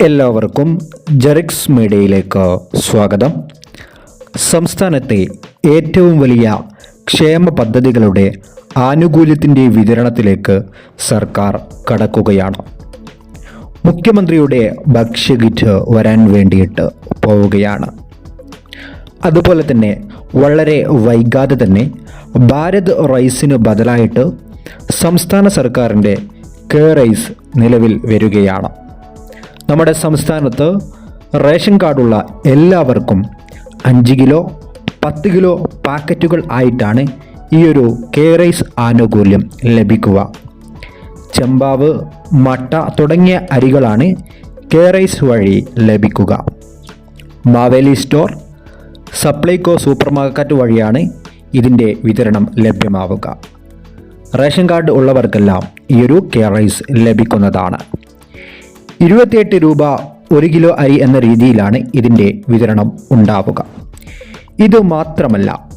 എല്ലാവർക്കും ജെറിക്സ് മീഡിയയിലേക്ക് സ്വാഗതം. സംസ്ഥാനത്തെ ഏറ്റവും വലിയ ക്ഷേമ പദ്ധതികളുടെ ആനുകൂല്യത്തിന്റെ വിതരണത്തിലേക്ക് സർക്കാർ കടക്കുകയാണ്. മുഖ്യമന്ത്രിയുടെ ഭക്ഷ്യകിറ്റ് വരാൻ വേണ്ടിയിട്ട് പോവുകയാണ്. അതുപോലെ തന്നെ വളരെ വൈകാതെ തന്നെ ഭാരത് റൈസിന് ബദലായിട്ട് സംസ്ഥാന സർക്കാരിന്റെ കെ റൈസ് നിലവിൽ വരികയാണ്. നമ്മുടെ സംസ്ഥാനത്ത് റേഷൻ കാർഡുള്ള എല്ലാവർക്കും അഞ്ച് കിലോ പത്ത് കിലോ പാക്കറ്റുകൾ ആയിട്ടാണ് ഈ ഒരു കെയറൈസ് ആനുകൂല്യം ലഭിക്കുക. ചെമ്പാവ് മട്ട തുടങ്ങിയ അരികളാണ് കേറൈസ് വഴി ലഭിക്കുക. Maveli store Supplyco super market വഴിയാണ് ഇതിന്റെ വിതരണം ലഭ്യമാവുക. റേഷൻ കാർഡ് ഉള്ളവർക്കെല്ലാം ഈ ഒരു കെയറൈസ് ലഭിക്കുന്നതാണ്. ഇരുപത്തിയെട്ട് രൂപ ഒരു കിലോ അരി എന്ന രീതിയിലാണ് ഇതിന്റെ വിതരണം ഉണ്ടാവുക. ഇത് മാത്രമല്ല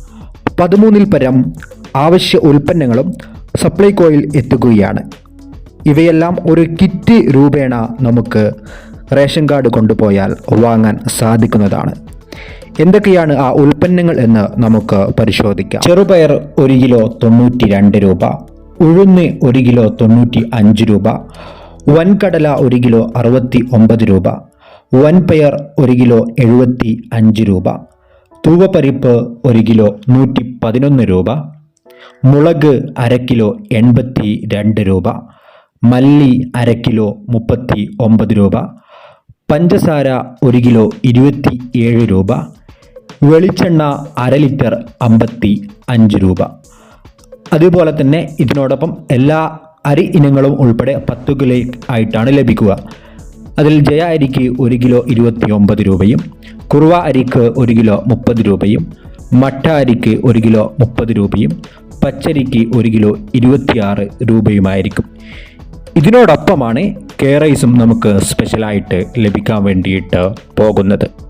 പതിമൂന്നിൽ പരം ആവശ്യ ഉൽപ്പന്നങ്ങളും സപ്ലൈകോയിൽ എത്തുകയാണ്. ഇവയെല്ലാം ഒരു കിറ്റ് രൂപേണ നമുക്ക് റേഷൻ കാർഡ് കൊണ്ടുപോയാൽ വാങ്ങാൻ സാധിക്കുന്നതാണ്. എന്തൊക്കെയാണ് ആ ഉൽപ്പന്നങ്ങൾ എന്ന് നമുക്ക് പരിശോധിക്കാം. ചെറുപയർ ഒരു കിലോ തൊണ്ണൂറ്റി രണ്ട് രൂപ ഉഴുന്ന് ഒരു കിലോ തൊണ്ണൂറ്റി അഞ്ച് രൂപ വൻകടല ഒരു കിലോ അറുപത്തി ഒമ്പത് രൂപ വൻപയർ ഒരു കിലോ എഴുപത്തി അഞ്ച് രൂപ തൂവപ്പരിപ്പ് ഒരു കിലോ നൂറ്റി പതിനൊന്ന് രൂപ മുളക് അര കിലോ എൺപത്തി രണ്ട് രൂപ മല്ലി അര കിലോ മുപ്പത്തി ഒമ്പത് രൂപ പഞ്ചസാര ഒരു കിലോ ഇരുപത്തി ഏഴ് രൂപ വെളിച്ചെണ്ണ അര ലിറ്റർ അമ്പത്തി അഞ്ച് രൂപ. അതുപോലെ തന്നെ ഇതിനോടൊപ്പം എല്ലാ അരി ഇനങ്ങളും ഉൾപ്പെടെ പത്ത് കിലോ ആയിട്ടാണ് ലഭിക്കുക. അതിൽ ജയ അരിക്ക് ഒരു കിലോ ഇരുപത്തി ഒമ്പത് രൂപയും കുറുവ അരിക്ക് ഒരു കിലോ മുപ്പത് രൂപയും മട്ട അരിക്ക് ഒരു കിലോ മുപ്പത് രൂപയും പച്ചരിക്ക് ഒരു കിലോ ഇരുപത്തിയാറ് രൂപയുമായിരിക്കും. ഇതിനോടൊപ്പമാണ് കെ റൈസും നമുക്ക് സ്പെഷ്യലായിട്ട് ലഭിക്കാൻ വേണ്ടിയിട്ട് പോകുന്നത്.